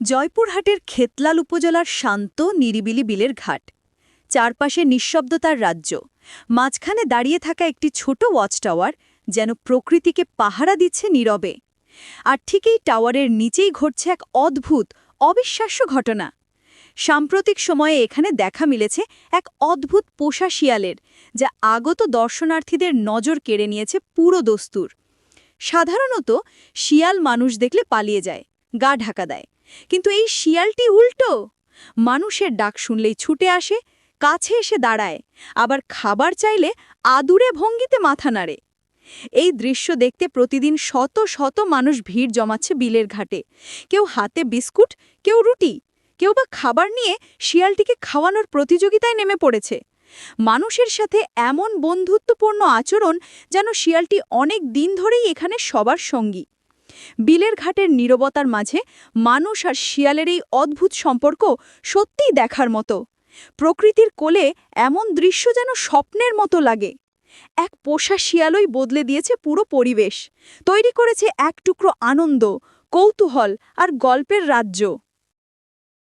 জয়পুরহাটের খেতলাল উপজেলার শান্ত, নিরিবিলি বিলের ঘাট। চারপাশে নিঃশব্দতার রাজ্য। মাঝখানে দাঁড়িয়ে থাকা একটি ছোট ওয়াচ টাওয়ার যেন প্রকৃতিকে পাহারা দিচ্ছে নীরবে। আর ঠিক এই টাওয়ারের নিচেই ঘটছে এক অদ্ভুত, অবিশ্বাস্য ঘটনা। সাম্প্রতিক সময়ে এখানে দেখা মিলেছে এক অদ্ভুত পোষা শিয়ালের, যা আগত দর্শনার্থীদের নজর কেড়ে নিয়েছে পুরো দস্তুর। সাধারণত শিয়াল মানুষ দেখলে পালিয়ে যায়, গা ঢাকা দেয়। কিন্তু এই শিয়ালটি উল্টো। মানুষের ডাক শুনলেই ছুটে আসে, কাছে এসে দাঁড়ায়, আবার খাবার চাইলে আদুরে ভঙ্গিতে মাথা নাড়ে। এই দৃশ্য দেখতে প্রতিদিন শত শত মানুষ ভিড় জমাচ্ছে বিলের ঘাটে। কেউ হাতে বিস্কুট, কেউ রুটি, কেউ বা খাবার নিয়ে শিয়ালটিকে খাওয়ানোর প্রতিযোগিতায় নেমে পড়েছে। মানুষের সাথে এমন বন্ধুত্বপূর্ণ আচরণ যেন শিয়ালটি অনেক দিন ধরেই এখানে সবার সঙ্গী। বিলের ঘাটের নীরবতার মাঝে মানুষ আর শিয়ালের এই অদ্ভুত সম্পর্ক সত্যিই দেখার মতো। প্রকৃতির কোলে এমন দৃশ্য যেন স্বপ্নের মতো লাগে। এক পোষা শিয়ালই বদলে দিয়েছে পুরো পরিবেশ। তৈরি করেছে এক টুকরো আনন্দ, কৌতূহল আর গল্পের রাজ্য।